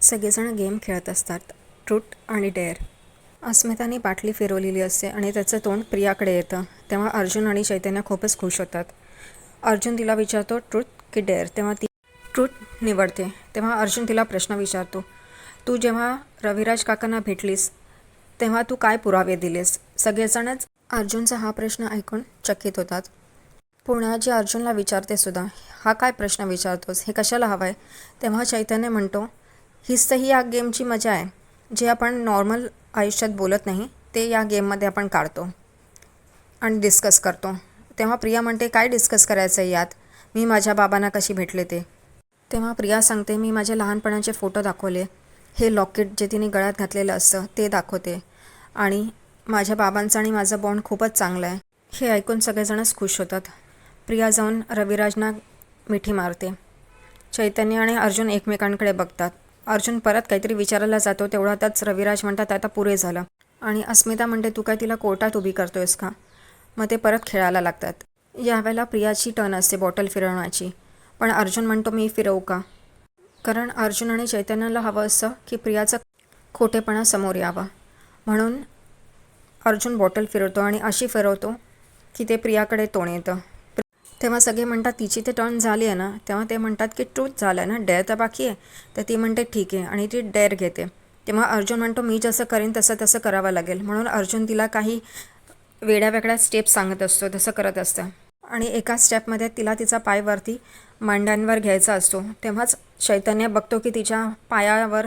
सगळेजण गेम खेळत असतात. ट्रूट आणि डेअर. अस्मिताने बाटली फिरवलेली असते आणि त्याचं तोंड प्रियाकडे येतं. तेव्हा अर्जुन आणि चैतन्य खूपच खुश होतात. अर्जुन तिला विचारतो ट्रूथ की डेअर? तेव्हा ती ट्रूट निवडते. तेव्हा अर्जुन तिला प्रश्न विचारतो तू जेव्हा रविराज काकांना भेटलीस तेव्हा तू काय पुरावे दिलेस? सगळेजणच अर्जुनचा हा प्रश्न ऐकून चकित होतात. पुण्याजी अर्जुनला विचारते सुद्धा हा काय प्रश्न विचारतोस? हे कशाला हवं आहे तेव्हा चैतन्य म्हणतो हीच तर ही या गेमची मजा आहे. जे आपण नॉर्मल आयुष्यात बोलत नाही ते या गेममध्ये आपण काढतो आणि डिस्कस करतो. तेव्हा प्रिया म्हणते काय डिस्कस करायचं आहे यात? मी माझ्या बाबांना कशी भेटले ते? तेव्हा प्रिया सांगते मी माझे लहानपणाचे फोटो दाखवले. हे लॉकेट जे तिने गळ्यात घातलेलं असतं ते दाखवते. आणि माझ्या बाबांचं आणि माझं बॉन्ड खूपच चांगलं आहे. हे ऐकून सगळेजणच खुश होतात. प्रिया जाऊन रविराजना मिठी मारते. चैतन्य आणि अर्जुन एकमेकांकडे बघतात. अर्जुन परत काहीतरी विचारायला जातो तेवढ्यातच रविराज म्हणतात आता पुरे झालं. आणि अस्मिता म्हणते तू काय तिला कोर्टात उभी करतोयस का? मग ते परत खेळायला लागतात. यावेळेला प्रियाची टर्न असते बॉटल फिरवण्याची. पण अर्जुन म्हणतो मी फिरवू का? कारण अर्जुन आणि चैतन्याला हवं असं की प्रियाचं खोटेपणा समोर यावं. म्हणून अर्जुन बॉटल फिरवतो आणि अशी फिरवतो की ते प्रियाकडे तोंड येतं. तेव्हा सगळे म्हणतात तिची ते टर्न झाली आहे ना. तेव्हा ते म्हणतात की ट्रूथ झालं आहे ना डेअर तर बाकी आहे. तर ती म्हणते ठीक आहे. आणि ती डेअर घेते. तेव्हा अर्जुन म्हणतो मी जसं करेन तसं तसं करावं लागेल. म्हणून अर्जुन तिला काही वेगळ्या वेगळ्या स्टेप्स सांगत असतो तसं करत असतं. आणि एका स्टेपमध्ये तिला तिचा पाय वरती मांड्यांवर घ्यायचा असतो. तेव्हाच चैतन्य बघतो की तिच्या पायावर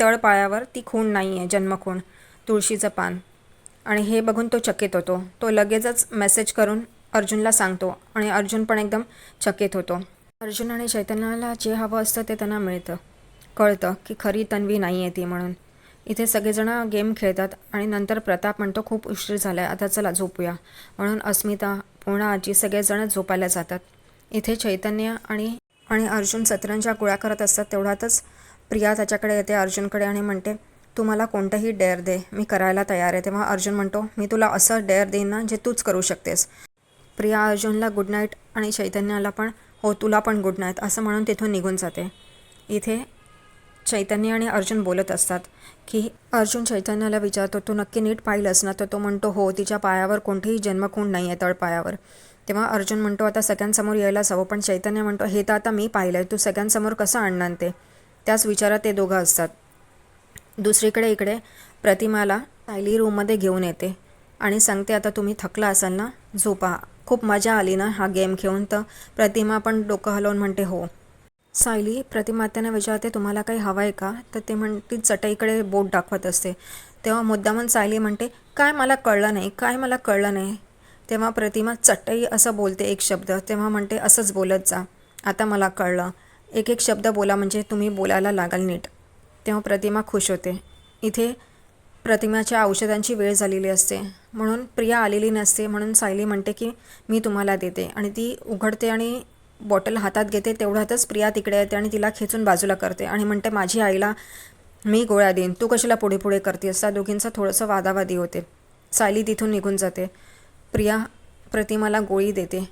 तळ पायावर ती खूण नाही आहे जन्मखूण तुळशीचं पान. आणि हे बघून तो चकित होतो. तो लगेचच मेसेज करून अर्जुनला सांगतो आणि अर्जुन पण एकदम चकित होतो. अर्जुन आणि चैतन्याला जे हवं असतं ते त्यांना मिळतं. कळतं की खरी तन्वी नाही आहे ती म्हणून. इथे सगळेजण गेम खेळतात आणि नंतर प्रताप म्हणतो खूप उशीर झाला आहे आता चला झोपूया. म्हणून अस्मिता पूर्णा आजी सगळेजण झोपायला जातात. इथे चैतन्य आणि आणि अर्जुन सतरंजा गोळ्या करत असतात तेवढ्यातच प्रिया त्याच्याकडे येते अर्जुनकडे आणि म्हणते तू मला कोणतंही डेअर दे मी करायला तयार आहे. तेव्हा अर्जुन म्हणतो मी तुला असं डेअर देईन ना जे तूच करू शकतेस. प्रिया अर्जुनला गुड नाईट आणि चैतन्याला पण हो तुला पण गुड नाईट असं म्हणून तिथून निघून जाते. इथे चैतन्य आणि अर्जुन बोलत असतात की अर्जुन चैतन्याला विचारतो तू नक्की नीट पाहिलंस ना? तर तो म्हणतो हो तिच्या पायावर कोणतीही जन्मखूण नाही आहे तळपायावर. तेव्हा अर्जुन म्हणतो आता सगळ्यांसमोर यायलाच हवं पण चैतन्य म्हणतो हे तर आता मी पाहिलं आहे तू सगळ्यांसमोर कसं आणणार ते? त्याच विचारात ते दोघं असतात. दुसरीकडे इकडे प्रतिमाला सायली रूममध्ये घेऊन येते आणि सांगते आता तुम्ही थकला असाल ना? झोपा. खूप मजा आली ना हा गेम खेळून. तर प्रतिमा पण डोकं हलवून म्हणते हो. सायली प्रतिमा त्यांना विचारते तुम्हाला काही हवं आहे का? तर ते म्हणते चटईकडे बोट दाखवत असते. तेव्हा मुद्दामून सायली म्हणते काय मला कळलं नाही काय मला कळलं नाही? तेव्हा प्रतिमा चटई असं बोलते एक शब्द. तेव्हा म्हणते असंच बोलत जा आता मला कळलं. एक एक शब्द बोला म्हणजे तुम्ही बोलायला लागाल नीट. तेव्हा प्रतिमा खुश होते. इथे प्रतिमाच्या औषधांची वेळ झालेली असते. म्हणून प्रिया आलेली नसते म्हणून सायली म्हणते की मी तुम्हाला देते. आणि ती उघडते आणि बॉटल हातात घेते तेवढ्यातच प्रिया तिकडे येते आणि तिला खेचून बाजूला करते आणि म्हणते माझी आईला मी गोळ्या देईन. तू कशाला पुढे पुढे करते त्या दोघींचा थोडंसं वादावादी होते. सायली तिथून निघून जाते. प्रिया प्रतिमाला गोळी देते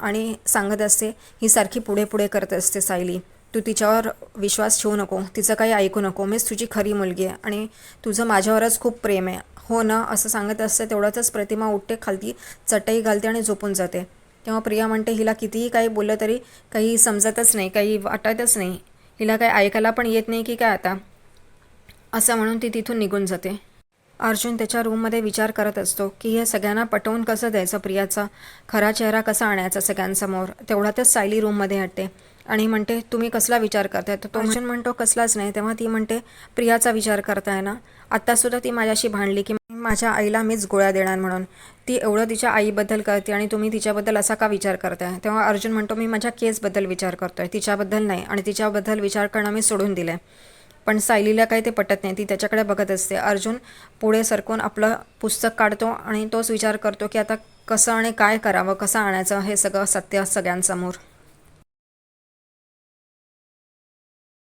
आणि सांगत असते ही सारखी पुढे पुढे करत असते सायली. तू तिच्यावर विश्वास ठेवू नको. तिचं काही ऐकू नको. मीच तुझी खरी मुलगी आहे आणि तुझं माझ्यावरच खूप प्रेम आहे. हो ना असं सांगत असते तेवढ्यातच प्रतिमा उठते खालती चटई घालते आणि झोपून जाते. तेव्हा प्रिया म्हणते हिला कितीही काही बोललं तरी काही समजतच नाही काही वाटतच नाही. हिला काही ऐकायला पण येत नाही की काय आता. असं म्हणून ती तिथून निघून जाते. अर्जुन त्याच्या रूममध्ये विचार करत असतो की हे सगळ्यांना पटवून कसं द्यायचं प्रियाचा? खरा चेहरा कसा आणायचा सगळ्यांसमोर? तेवढ्यातच सायली रूममध्ये हटते. आणि म्हणते तुम्ही कसला विचार करताय? तर तो अर्जुन म्हणतो कसलाच नाही. तेव्हा ती म्हणते प्रियाचा विचार करताय ना? आत्तासुद्धा ती माझ्याशी भांडली की माझ्या आईला मीच गोळ्या देणार म्हणून. ती एवढं तिच्या आईबद्दल करते आणि तुम्ही तिच्याबद्दल असा का विचार करताय? तेव्हा अर्जुन म्हणतो मी माझ्या केसबद्दल विचार करतोय. तिच्याबद्दल नाही आणि तिच्याबद्दल विचार करणं मी सोडून दिलं आहे पण सायलीला काही ते पटत नाही. ती त्याच्याकडे बघत असते. अर्जुन पुढे सरकून आपलं पुस्तक काढतो आणि तोच विचार करतो की आता कसं आणि काय करावं कसं आणायचं हे सगळं सत्य सगळ्यांसमोर.